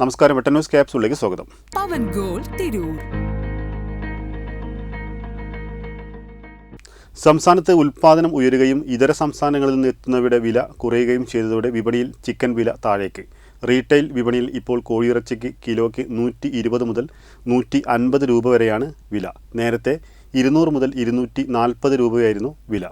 നമസ്കാരം വെട്ടൻ ന്യൂസ് ക്യാപ്സുകളിലേക്ക് സ്വാഗതം. പവൻ ഗോൾ തിരൂർ. സംസ്ഥാനത്ത് ഉൽപ്പാദനം ഉയരുകയും ഇതര സംസ്ഥാനങ്ങളിൽ നിന്ന് എത്തുന്നവയുടെ വില കുറയുകയും ചെയ്തതോടെ വിപണിയിൽ ചിക്കൻ വില താഴേക്ക്. റീറ്റെയിൽ വിപണിയിൽ ഇപ്പോൾ കോഴിയിറച്ചിക്ക് കിലോയ്ക്ക് നൂറ്റി ഇരുപത് മുതൽ നൂറ്റി അൻപത് രൂപ വരെയാണ് വില. നേരത്തെ ഇരുന്നൂറ് മുതൽ ഇരുന്നൂറ്റി നാൽപ്പത് രൂപയായിരുന്നു വില.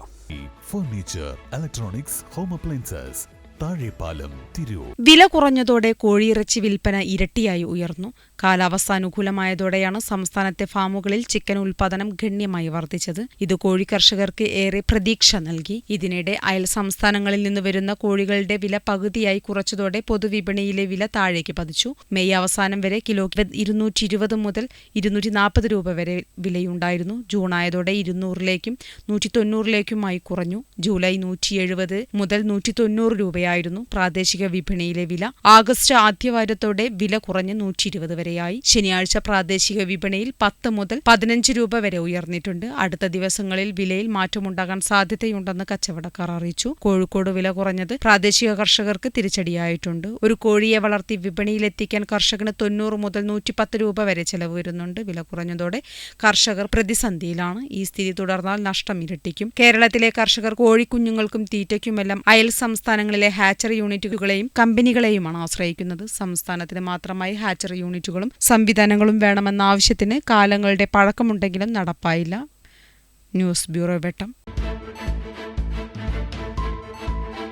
Furniture electronics home appliances Thazhepalam Tirur. വില കുറഞ്ഞതോടെ കോഴിയിറച്ചി വിൽപ്പന ഇരട്ടിയായി ഉയർന്നു. കാലാവസ്ഥ അനുകൂലമായതോടെയാണ് സംസ്ഥാനത്തെ ഫാമുകളിൽ ചിക്കൻ ഉൽപാദനം ഗണ്യമായി വർദ്ധിച്ചത്. ഇത് കോഴി കർഷകർക്ക് ഏറെ പ്രതീക്ഷ നൽകി. ഇതിനിടെ അയൽ സംസ്ഥാനങ്ങളിൽ നിന്ന് വരുന്ന കോഴികളുടെ വില പകുതിയായി കുറച്ചതോടെ പൊതുവിപണിയിലെ വില താഴേക്ക് പതിച്ചു. മെയ് അവസാനം വരെ കിലോയ്ക്ക് ഇരുന്നൂറ്റി ഇരുപത് മുതൽ ഇരുന്നൂറ്റി നാൽപ്പത് രൂപ വരെ വിലയുണ്ടായിരുന്നു. ജൂൺ ആയതോടെ ഇരുന്നൂറിലേക്കും നൂറ്റി തൊണ്ണൂറിലേക്കുമായി കുറഞ്ഞു. ജൂലൈ നൂറ്റി എഴുപത് മുതൽ നൂറ്റി തൊണ്ണൂറ് രൂപയായിരുന്നു പ്രാദേശിക വിപണിയിലെ വില. ആഗസ്റ്റ് ആദ്യവാരത്തോടെ വില കുറഞ്ഞ് നൂറ്റി ഇരുപത് വരെയായി ശനിയാഴ്ച പ്രാദേശിക വിപണിയിൽ പത്ത് മുതൽ പതിനഞ്ച് രൂപ വരെ ഉയർന്നിട്ടുണ്ട്. അടുത്ത ദിവസങ്ങളിൽ വിലയിൽ മാറ്റമുണ്ടാകാൻ സാധ്യതയുണ്ടെന്ന് കച്ചവടക്കാർ അറിയിച്ചു. കോഴിക്കോട് വില കുറഞ്ഞത് പ്രാദേശിക കർഷകർക്ക് തിരിച്ചടിയായിട്ടുണ്ട്. ഒരു കോഴിയെ വളർത്തി വിപണിയിലെത്തിക്കാൻ കർഷകന് തൊണ്ണൂറ് മുതൽ നൂറ്റിപ്പത്ത് രൂപ വരെ ചെലവ് വരുന്നുണ്ട്. വില കുറഞ്ഞതോടെ കർഷകർ പ്രതിസന്ധിയിലാണ്. ഈ സ്ഥിതി തുടർന്നാൽ നഷ്ടം ഇരട്ടിക്കും. കേരളത്തിലെ കർഷകർ കോഴിക്കുഞ്ഞുങ്ങൾക്കും തീറ്റയ്ക്കുമെല്ലാം അയൽ സംസ്ഥാനങ്ങളിലെ ഹാച്ചറി യൂണിറ്റുകളെയും കമ്പനികളെയുമാണ് ആശ്രയിക്കുന്നത്. സംസ്ഥാനത്തിന് മാത്രമായി ഹാച്ചറി യൂണിറ്റുകളും സംവിധാനങ്ങളും വേണമെന്ന ആവശ്യത്തിന് കാലങ്ങളുടെ പഴക്കമുണ്ടെങ്കിലും നടപ്പായില്ല. News bureau Vettam.